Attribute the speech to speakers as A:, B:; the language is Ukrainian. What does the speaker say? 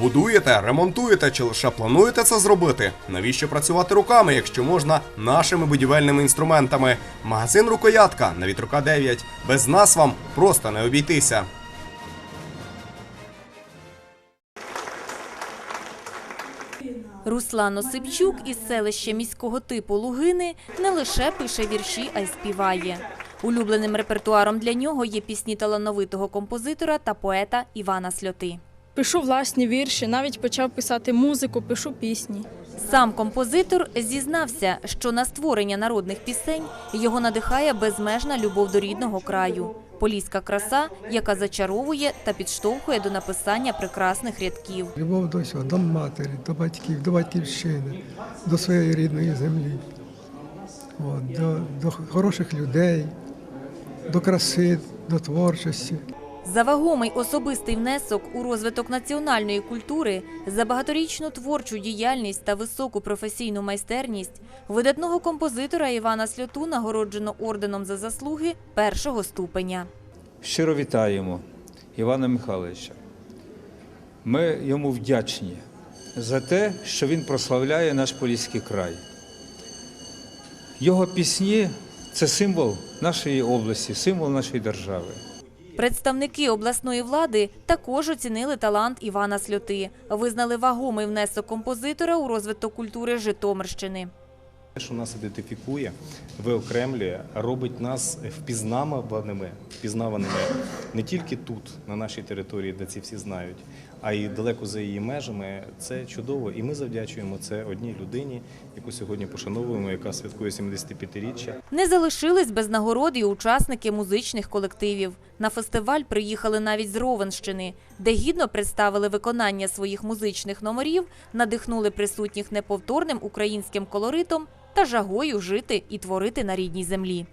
A: Будуєте, ремонтуєте чи лише плануєте це зробити? Навіщо працювати руками, якщо можна нашими будівельними інструментами? Магазин Рукоятка на вітрука 9. Без нас вам просто не обійтися.
B: Руслан Осипчук із селища міського типу Лугини не лише пише вірші, а й співає. Улюбленим репертуаром для нього є пісні талановитого композитора та поета Івана Сльоти.
C: Пишу власні вірші, навіть почав писати музику, пишу пісні.
B: Сам композитор зізнався, що на створення народних пісень його надихає безмежна любов до рідного краю, поліська краса, яка зачаровує та підштовхує до написання прекрасних рядків.
D: Любов до всього, до матері, до батьків, до батьківщини, до своєї рідної землі, до, до хороших людей, до краси, до творчості.
B: За вагомий особистий внесок у розвиток національної культури, за багаторічну творчу діяльність та високу професійну майстерність видатного композитора Івана Сльоту нагороджено орденом за заслуги першого ступеня.
E: Щиро вітаємо Івана Михайловича. Ми йому вдячні за те, що він прославляє наш Поліський край. Його пісні це символ нашої області, символ нашої держави.
B: Представники обласної влади також оцінили талант Івана Сльоти, визнали вагомий внесок композитора у розвиток культури Житомирщини.
F: Те, що нас ідентифікує, виокремлює, робить нас впізнаваними, впізнаваними не тільки тут, на нашій території, де ці всі знають, а й далеко за її межами. Це чудово. І ми завдячуємо це одній людині, яку сьогодні пошановуємо, яка святкує 75-річчя.
B: Не залишились без нагород і учасники музичних колективів. На фестиваль приїхали навіть з Ровенщини, де гідно представили виконання своїх музичних номерів, надихнули присутніх неповторним українським колоритом та жагою жити і творити на рідній землі.